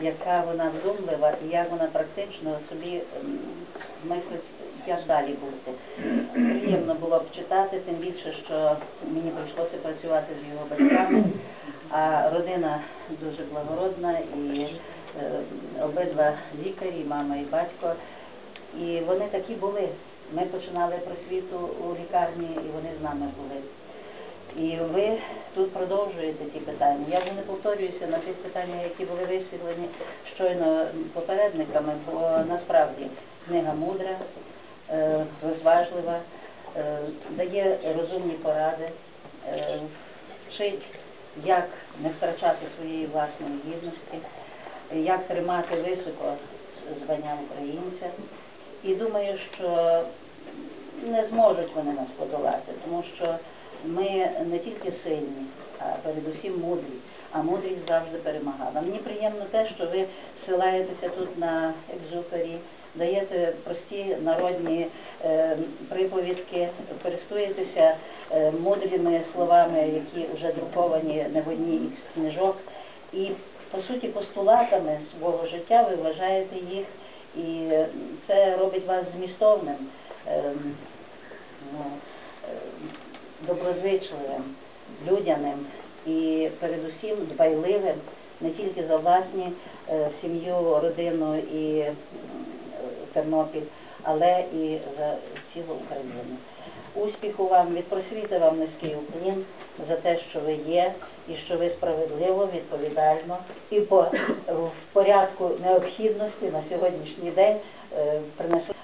яка вона вдумлива і як вона практично собі ем, мислить, як далі бути. Приємно було б читати, тим більше, що мені прийшлося працювати з його батьками, а родина дуже благородна і е, обидва лікарі, мама і батько. І вони такі були. Ми починали просвіту у лікарні, і вони з нами були. І ви тут продовжуєте ті питання. Я вже не повторююся на тих питаннях, які були висвітлені щойно попередниками, бо насправді книга мудра, е, розважлива, е, дає розумні поради, е, вчить, як не втрачати своєї власної гідності, як тримати високо звання українця. І думаю, що не зможуть вони нас подолати, тому що ми не тільки сильні, а передусім мудрі, а мудрість завжди перемагала. Мені приємно те, що ви силаєтеся тут на екзюпері, даєте прості народні е, приповідки, користуєтеся е, мудрими словами, які вже друковані не в одній із книжок. І по суті постулатами свого життя ви вважаєте їх, і е, це робить вас змістовним. ем, ну, е, доброзичливим, людяним і передусім дбайливим не тільки за власні е, сім'ю, родину і Тернопіль, але і за цілу Україну. Успіху вам, від просвіти вам низький уклін за те, що ви є, і що ви справедливо, відповідально і по в порядку необхідності на сьогоднішній день е, принесли.